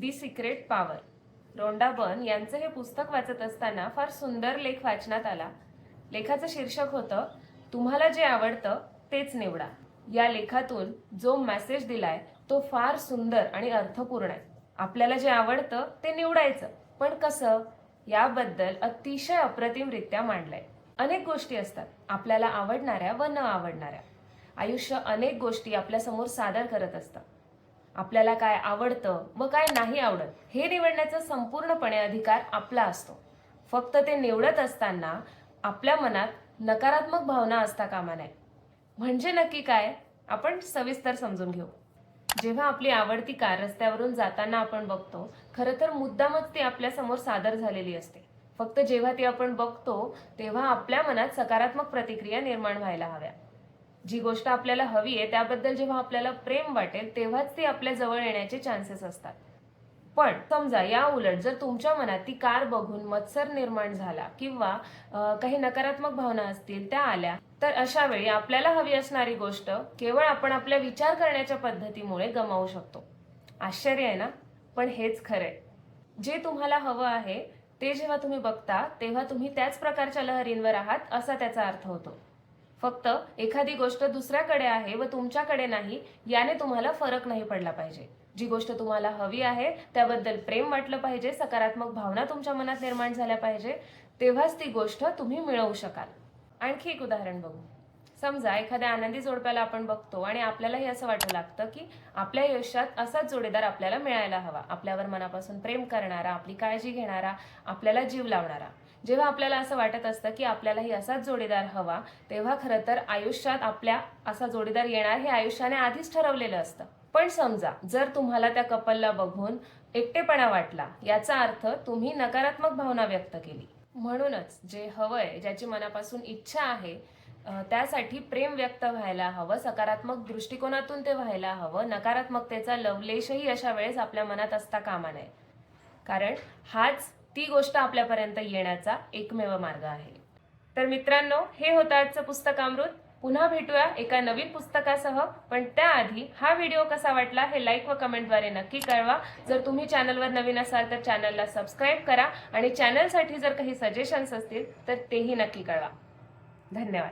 दी secret power. रोंडा बन यांचं हे पुस्तक वाचत असताना फार सुंदर लेख वाचनात आला. लेखाचं शीर्षक होतं तुम्हाला जे आवडतं तेच निवडा. या लेखातून जो मेसेज दिलाय तो फार सुंदर आणि अर्थपूर्ण आहे. आपल्याला जे आवडतं ते निवडायचं पण कसं? याबद्दल अतिशय अप्रतिमरित्या मांडलंय. अनेक गोष्टी असतात आपल्याला आवडणाऱ्या व न आवडणाऱ्या. आयुष्य अनेक गोष्टी आपल्यासमोर सादर करत असतं. आपल्याला काय आवडतं व काय नाही आवडत हे निवडण्याचा संपूर्णपणे अधिकार आपला असतो. फक्त ते निवडत असताना आपल्या मनात नकारात्मक भावना असता कामा नये. म्हणजे नक्की काय? आपण सविस्तर समजून घेऊ. जेव्हा आपली आवडती कार रस्त्यावरून जाताना आपण बघतो खरं तर मुद्दामच ती आपल्यासमोर सादर झालेली असते. फक्त जेव्हा ती आपण बघतो तेव्हा आपल्या मनात सकारात्मक प्रतिक्रिया निर्माण व्हायला हव्या. जी गोष्ट आपल्याला हवी आहे त्याबद्दल जेव्हा आपल्याला प्रेम वाटेल तेव्हाच ती आपल्या जवळ येण्याचे चान्सेस असतात. पण समजा या उलट जर तुमच्या मनात ती कार बघून मत्सर निर्माण झाला किंवा काही नकारात्मक भावना असतील त्या आल्या तर अशा वेळी आपल्याला हवी असणारी गोष्ट केवळ आपण आपल्या विचार करण्याच्या पद्धतीमुळे गमावू शकतो. आश्चर्य आहे ना? पण हेच खरंय जे तुम्हाला हवं आहे ते जेव्हा तुम्ही बघता तेव्हा तुम्ही त्याच प्रकारच्या लहरींवर आहात असा त्याचा अर्थ होतो. फक्त एखादी गोष्ट दुसऱ्याकडे आहे व तुमच्याकडे नाही याने तुम्हाला फरक नाही पडला पाहिजे. जी गोष्ट तुम्हाला हवी आहे त्याबद्दल प्रेम वाटलं पाहिजे सकारात्मक भावना तुमच्या मनात निर्माण झाल्या पाहिजे तेव्हाच ती गोष्ट तुम्ही मिळवू शकाल. आणखी एक उदाहरण बघू. समजा एखाद्या आनंदी जोडप्याला आपण बघतो आणि आपल्यालाही असं वाटू लागतं की आपल्या आयुष्यात असाच जोडीदार आपल्याला मिळायला हवा. आपल्यावर मनापासून प्रेम करणारा आपली काळजी घेणारा आपल्याला जीव लावणारा. जेव्हा आपल्याला असं वाटत असतं की आपल्यालाही असाच जोडीदार हवा तेव्हा खरं तर आयुष्यात आपल्या असा जोडीदार येणार हे आयुष्याने आधीच ठरवलेलं असतं. पण समजा जर तुम्हाला त्या कपलला बघून एकटेपणा वाटला याचा अर्थ तुम्ही नकारात्मक भावना व्यक्त केली. म्हणूनच जे हवंय ज्याची मनापासून इच्छा आहे त्यासाठी प्रेम व्यक्त व्हायला हवं सकारात्मक दृष्टिकोनातून ते व्हायला हवं नकारात्मकतेचा लवलेशही अशा वेळेस आपल्या मनात असता कामा नये. कारण हाच ती गोष्ट आपल्यापर्यंत येण्याचा एकमेव मार्ग आहे. तर मित्रांनो हे होतं आजचं पुस्तकामृत पुन्हा भेटूया एका नवीन पुस्तकासह. पण त्याआधी हा व्हिडिओ कसा वाटला हे लाईक व कमेंटद्वारे नक्की कळवा. जर तुम्ही चॅनलवर नवीन असाल तर चॅनलला सबस्क्राईब करा आणि चॅनलसाठी जर काही सजेशन्स असतील तर तेही नक्की कळवा. धन्यवाद.